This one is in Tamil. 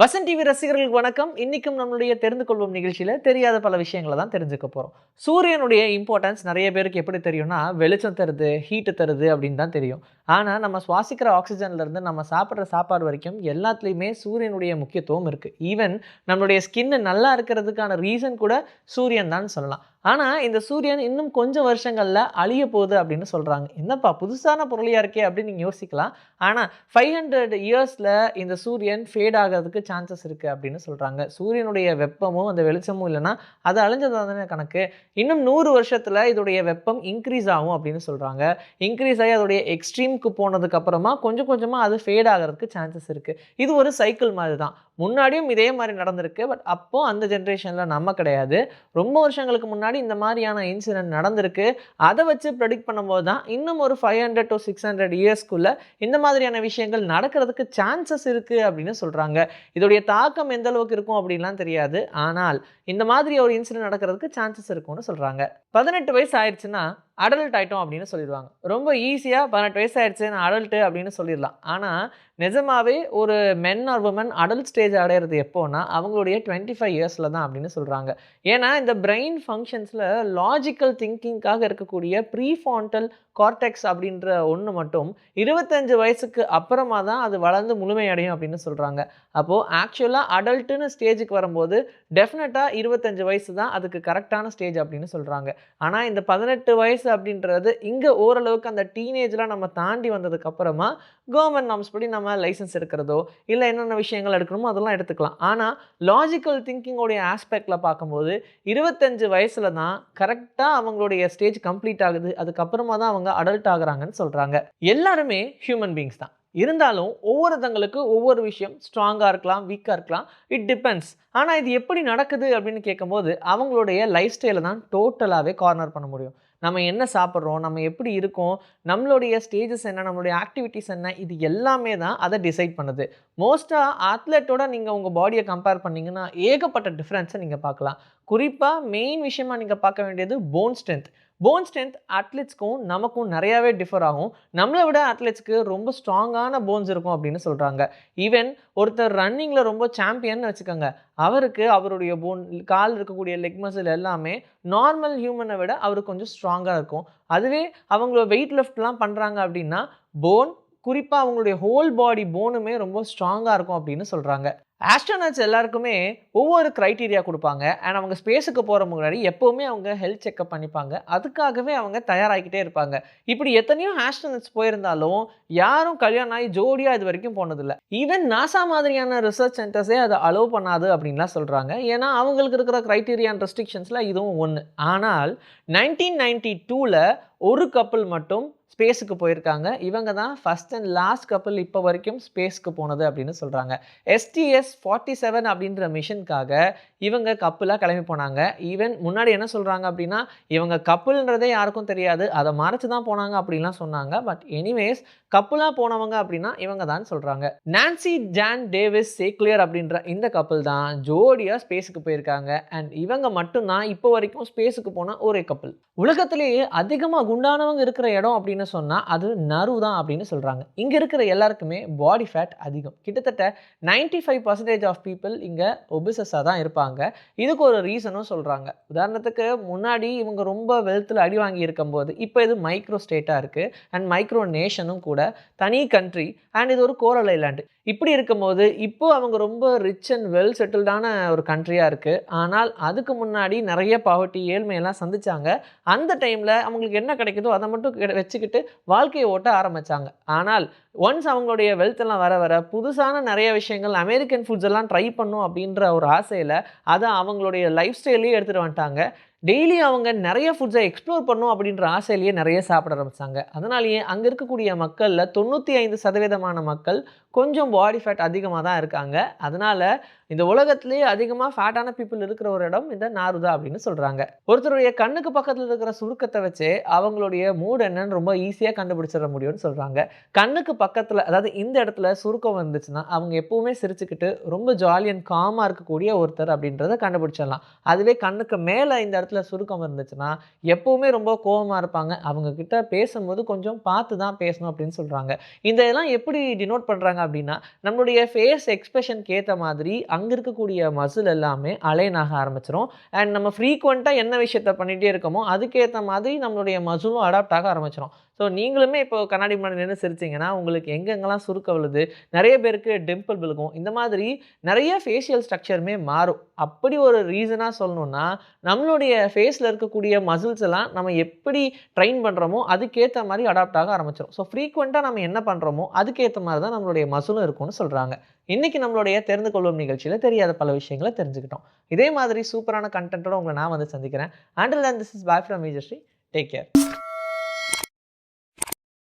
வசன் டிவி ரசிகர்களுக்கு வணக்கம். இன்னைக்கும் நம்மளுடைய தெரிந்து கொள்வோம் நிகழ்ச்சியில் தெரியாத பல விஷயங்களை தான் தெரிஞ்சுக்க போகிறோம் சூரியனுடைய இம்பார்ட்டன்ஸ் நிறைய பேருக்கு எப்படி தெரியும்னா வெளிச்சம் தருது ஹீட்டு தருது அப்படின்னு தான் தெரியும். ஆனால் நம்ம சுவாசிக்கிற ஆக்சிஜன்லேருந்து நம்ம சாப்பிட்ற சாப்பாடு வரைக்கும் எல்லாத்துலேயுமே சூரியனுடைய முக்கியத்துவம் இருக்குது ஈவன் நம்மளுடைய ஸ்கின்னு நல்லா இருக்கிறதுக்கான ரீசன் கூட சூரியன் தான் சொல்லலாம். ஆனால் இந்த சூரியன் இன்னும் கொஞ்சம் வருஷங்களில் அழிய போகுது அப்படின்னு சொல்கிறாங்க என்னப்பா புதுசான பொருளியாக இருக்கே அப்படின்னு நீங்கள் யோசிக்கலாம். ஆனால் ஃபைவ் ஹண்ட்ரட் இயர்ஸில் இந்த சூரியன் ஃபேட் ஆகிறதுக்கு சான்சஸ் இருக்குது அப்படின்னு சொல்கிறாங்க சூரியனுடைய வெப்பமும் அந்த வெளிச்சமும் இல்லைன்னா அது அழிஞ்சது தானே கணக்கு? இன்னும் நூறு வருஷத்தில் இதோடைய வெப்பம் இன்க்ரீஸ் ஆகும் அப்படின்னு சொல்கிறாங்க இன்க்ரீஸ் ஆகி அதோடைய எக்ஸ்ட்ரீம் போனதுக்கு அப்புறமா கொஞ்சம் கொஞ்சமாக அது ஃபேட் ஆகிறதுக்கு சான்சஸ் இருக்குது இது ஒரு சைக்கிள் மாதிரி தான் முன்னாடியும் இதே மாதிரி நடந்திருக்கு பட் அப்போது அந்த ஜென்ரேஷனில் நம்ம கிடையாது. ரொம்ப வருஷங்களுக்கு முன்னாடி இந்த மாதிரியான இன்சிடென்ட் நடந்திருக்கு. அதை வச்சு ப்ரெடிக்ட் பண்ணும்போது தான் இன்னும் ஒரு five hundred to six hundred இயர்ஸ்க்குள்ளே இந்த மாதிரியான விஷயங்கள் நடக்கிறதுக்கு சான்சஸ் இருக்குது அப்படின்னு சொல்கிறாங்க இதோடைய தாக்கம் எந்த அளவுக்கு இருக்கும் அப்படின்லாம் தெரியாது. ஆனால் இந்த மாதிரி ஒரு இன்சிடென்ட் நடக்கிறதுக்கு சான்சஸ் இருக்கும்னு சொல்கிறாங்க பதினெட்டு வயசு ஆயிடுச்சுன்னா அடல்ட் ஆகிட்டோம் அப்படின்னு சொல்லிடுவாங்க. ரொம்ப ஈஸியாக பதினெட்டு வயசு ஆயிடுச்சு நான் அடல்ட்டு அப்படின்னு சொல்லிடலாம். ஆனால் நிஜமாகவே ஒரு men or women adult stage அடையிறது எப்போனா அவங்களுடைய டுவெண்ட்டி ஃபைவ் இயர்ஸில் தான் அப்படின்னு சொல்கிறாங்க ஏன்னா இந்த பிரெயின் ஃபங்க்ஷன்ஸில் லாஜிக்கல் திங்கிங்காக இருக்கக்கூடிய ப்ரீஃபாண்டல் கார்டெக்ஸ் அப்படின்ற ஒன்று மட்டும் இருபத்தஞ்சு வயசுக்கு அப்புறமா தான் அது வளர்ந்து முழுமையடையும் அப்படின்னு சொல்கிறாங்க அப்போது ஆக்சுவலாக அடல்ட்டுன்னு ஸ்டேஜுக்கு வரும்போது டெஃபினட்டாக இருபத்தஞ்சு வயசு தான் அதுக்கு கரெக்டான ஸ்டேஜ் அப்படின்னு சொல்கிறாங்க ஆனால் இந்த பதினெட்டு வயசு அப்படின்றது இங்கே ஓரளவுக்கு அந்த டீனேஜ்லாம் நம்ம தாண்டி வந்ததுக்கப்புறமா கவர்மெண்ட் நாம்ஸ் படி நம்ம லைசன்ஸ் எடுக்கிறதோ இல்லை என்னென்ன விஷயங்கள் எடுக்கணுமோ அதெல்லாம் எடுத்துக்கலாம். ஆனால் லாஜிக்கல் திங்கிங்கோடைய ஆஸ்பெக்டில் பார்க்கும்போது இருபத்தஞ்சு வயசில் தான் கரெக்டாக அவங்களுடைய ஸ்டேஜ் கம்ப்ளீட் ஆகுது. அதுக்கப்புறமா தான் அவங்க அடல்ட் ஆகுறாங்கன்னு சொல்கிறாங்க எல்லாருமே ஹியூமன் பீங்ஸ் தான். இருந்தாலும் ஒவ்வொருத்தங்களுக்கு ஒவ்வொரு விஷயம் ஸ்ட்ராங்காக இருக்கலாம் வீக்காக இருக்கலாம். இட் டிபெண்ட்ஸ் ஆனால் இது எப்படி நடக்குது அப்படின்னு கேட்கும்போது அவங்களுடைய லைஃப் ஸ்டைலை தான் டோட்டலாகவே கார்னர் பண்ண முடியும். நம்ம என்ன சாப்பிட்றோம் நம்ம எப்படி இருக்கோம் நம்மளுடைய ஸ்டேஜஸ் என்ன நம்மளுடைய ஆக்டிவிட்டீஸ் என்ன இது எல்லாமே தான் அதை டிசைட் பண்ணுது. மோஸ்ட்டாக அத்லெட்டோட நீங்கள் உங்கள் பாடியை கம்பேர் பண்ணிங்கன்னா ஏகப்பட்ட டிஃப்ரென்ஸை நீங்கள் பார்க்கலாம். குறிப்பாக மெயின் விஷயமாக நீங்கள் பார்க்க வேண்டியது போன் ஸ்ட்ரென்த் போன் ஸ்ட்ரென்த் அத்லெட்ஸ்க்கும் நமக்கும் நிறையாவே டிஃபர் ஆகும். நம்மளை விட அத்லெட்ஸ்க்கு ரொம்ப ஸ்ட்ராங்கான போன்ஸ் இருக்கும் அப்படின்னு சொல்கிறாங்க ஈவன் ஒருத்தர் ரன்னிங்கில் ரொம்ப சாம்பியன் வச்சுக்கோங்க. அவருக்கு அவருடைய போன் கால் இருக்கக்கூடிய லெக் மசில் எல்லாமே நார்மல் ஹியூமனை விட அவருக்கு கொஞ்சம் ஸ்ட்ராங்காக இருக்கும். அதுவே அவங்கள வெயிட் லிஃப்ட்லாம் பண்ணுறாங்க அப்படின்னா போன் குறிப்பாக அவங்களுடைய ஹோல் பாடி போனுமே ரொம்ப ஸ்ட்ராங்காக இருக்கும் அப்படின்னு சொல்கிறாங்க ஆஸ்ட்ரோனட்ஸ் எல்லாருக்குமே ஒவ்வொரு க்ரைட்டீரியா கொடுப்பாங்க. அண்ட் அவங்க ஸ்பேஸுக்கு போகிற முன்னாடி எப்போவுமே அவங்க ஹெல்த் செக்அப் பண்ணிப்பாங்க. அதுக்காகவே அவங்க தயாராகிக்கிட்டே இருப்பாங்க. இப்படி எத்தனையோ ஆஸ்ட்ரோனட்ஸ் போயிருந்தாலும் யாரும் கல்யாணம் ஆகி ஜோடியாக இது வரைக்கும் போனதில்லை. ஈவன் நாசா மாதிரியான ரிசர்ச் சென்டர்ஸே அதை அலோவ் பண்ணாது அப்படின்லாம் சொல்கிறாங்க ஏன்னா அவங்களுக்கு இருக்கிற க்ரைட்டீரியா அண்ட் ரெஸ்ட்ரிக்ஷன்ஸில் இதுவும் ஒன்று ஆனால் நைன்டீன் நைன்டி டூவில் ஒரு கப்பல் மட்டும் ஸ்பேஸுக்கு போயிருக்காங்க. இவங்க தான் ஃபஸ்ட் அண்ட் லாஸ்ட் கப்பல் இப்போ வரைக்கும் ஸ்பேஸ்க்கு போனது அப்படின்னு சொல்கிறாங்க எஸ்டிஎஸ் ஃபார்ட்டி செவன் அப்படின்ற மிஷனுக்காக இவங்க கப்பலாக கிளம்பி போனாங்க. ஈவன் முன்னாடி என்ன சொல்கிறாங்க அப்படின்னா இவங்க கப்பல்ன்றதே யாருக்கும் தெரியாது. அதை மறைச்சு தான் போனாங்க அப்படின்லாம் சொன்னாங்க. பட் எனிவேஸ் கப்புலாக போனவங்க அப்படின்னா இவங்க தான் சொல்கிறாங்க நான்சி ஜான் டேவிஸ் சேக்லியர் அப்படின்ற இந்த கப்பல் தான் ஜோடியாக ஸ்பேஸுக்கு போயிருக்காங்க. அண்ட் இவங்க மட்டும்தான் இப்போ வரைக்கும் ஸ்பேஸுக்கு போன ஒரே கப்பல் உலகத்திலேயே அதிகமாக குண்டானவங்க இருக்கிற இடம் அப்படின்னு சொன்னால் அது நரு தான் அப்படின்னு சொல்கிறாங்க இங்கே இருக்கிற எல்லாருக்குமே பாடி ஃபேட் அதிகம். கிட்டத்தட்ட ninety five percentage of people இங்கே ஒபிசஸாக தான் இருப்பாங்க. இதுக்கு ஒரு ரீசனும் சொல்கிறாங்க உதாரணத்துக்கு முன்னாடி இவங்க ரொம்ப வெல்த்தில் அடி வாங்கி இருக்கும்போது இப்போ இது மைக்ரோ ஸ்டேட்டாக இருக்குது அண்ட் மைக்ரோ நேஷனும் கூட தனி கண்ட்ரி அண்ட் இது ஒரு கோரல் ஐலாண்டு இப்படி இருக்கும்போது இப்போ அவங்க ரொம்ப ரிச் அண்ட் வெல் செட்டில்டான ஒரு கண்ட்ரியாக இருக்குது ஆனால் அதுக்கு முன்னாடி நிறைய பாவர்ட்டி ஏழ்மையெல்லாம் சந்திச்சாங்க. அந்த டைமில் அவங்களுக்கு என்ன கிடைக்குதோ அதை மட்டும் வச்சுக்கிட்டு வாழ்க்கையை ஓட்ட ஆரம்பித்தாங்க ஆனால் ஒன்ஸ் அவங்களுடைய வெல்த் எல்லாம் வர வர புதுசான நிறைய விஷயங்கள் அமெரிக்கன் ஃபுட்ஸ் எல்லாம் ட்ரை பண்ணும் அப்படின்ற ஒரு ஆசையில் அதை அவங்களுடைய லைஃப் ஸ்டைல்லையே எடுத்துகிட்டு வந்துட்டாங்க. டெய்லி அவங்க நிறைய ஃபுட்ஸை எக்ஸ்ப்ளோர் பண்ணும் அப்படின்ற ஆசையிலேயே நிறைய சாப்பிட ஆரம்பித்தாங்க அதனாலேயே அங்கே இருக்கக்கூடிய மக்களில் தொண்ணூற்றி ஐந்து சதவீதமான மக்கள் கொஞ்சம் பாடி ஃபேட் அதிகமாக தான் இருக்காங்க. அதனால் இந்த உலகத்திலேயே அதிகமாக ஃபேட்டான பீப்புள் இருக்கிற ஒரு இடம் இந்த நாருதா அப்படின்னு சொல்கிறாங்க ஒருத்தருடைய கண்ணுக்கு பக்கத்தில் இருக்கிற சுருக்கத்தை வச்சு அவங்களுடைய மூட் என்னன்னு ரொம்ப ஈஸியாக கண்டுபிடிச்சிட முடியும்னு சொல்கிறாங்க கண்ணுக்கு பக்கத்தில் அதாவது இந்த இடத்துல சுருக்கம் வந்துச்சுன்னா அவங்க எப்போவுமே சிரிச்சுக்கிட்டு ரொம்ப ஜாலி அண்ட் காமாக இருக்கக்கூடிய ஒருத்தர் அப்படின்றத கண்டுபிடிச்சிடலாம். அதுவே கண்ணுக்கு மேலே இந்த இடத்துல ஃபேஸில் சுருக்கம் இருந்துச்சுன்னா எப்போவுமே ரொம்ப கோவமா இருப்பாங்க. அவங்க கிட்ட பேசும்போது கொஞ்சம் பார்த்து தான் பேசணும் அப்படின்னு சொல்கிறாங்க இந்த இதெல்லாம் எப்படி டினோட் பண்ணுறாங்க அப்படின்னா நம்மளுடைய ஃபேஸ் எக்ஸ்பிரஷனுக்கு ஏற்ற மாதிரி அங்கே இருக்கக்கூடிய மசில் எல்லாமே அலைனாக ஆரம்பிச்சிடும் ஆரம்பிச்சிரும். அண்ட் நம்ம ஃப்ரீக்வெண்ட்டாக என்ன விஷயத்த பண்ணிகிட்டே இருக்கோமோ அதுக்கேற்ற மாதிரி நம்மளுடைய மசிலும் அடாப்ட் ஆக ஆரம்பிச்சிடும் ஸோ நீங்களுமே இப்போ கண்ணாடி முன்னாடி நின்று சிரிச்சிங்கன்னா உங்களுக்கு எங்கெங்கெல்லாம் சுருக்க விழுது நிறைய பேருக்கு டிம்பிள் விழுகும். இந்த மாதிரி நிறைய ஃபேஷியல் ஸ்ட்ரக்சருமே மாறும். அப்படி ஒரு ரீசனாக சொல்லணும்னா நம்மளுடைய ஃபேஸில் இருக்கக்கூடிய மசில்ஸ் எல்லாம் நம்ம எப்படி ட்ரெயின் பண்ணுறோமோ அதுக்கேற்ற மாதிரி அடாப்ட் ஆக ஆரம்பிச்சிடும் ஸோ ஃப்ரீக்வெண்ட்டாக நம்ம என்ன பண்ணுறோமோ அதுக்கேற்ற மாதிரி தான் நம்மளுடைய மசிலும் இருக்கும்னு சொல்கிறாங்க இன்றைக்கி நம்மளுடைய தெரிந்து கொள்ளும் நிகழ்ச்சியில் தெரியாத பல விஷயங்களை தெரிஞ்சுக்கிட்டோம். இதே மாதிரி சூப்பரான கண்டென்ட்டோட உங்களை நான் வந்து சந்திக்கிறேன். Until and this is bye from Vijayasri take care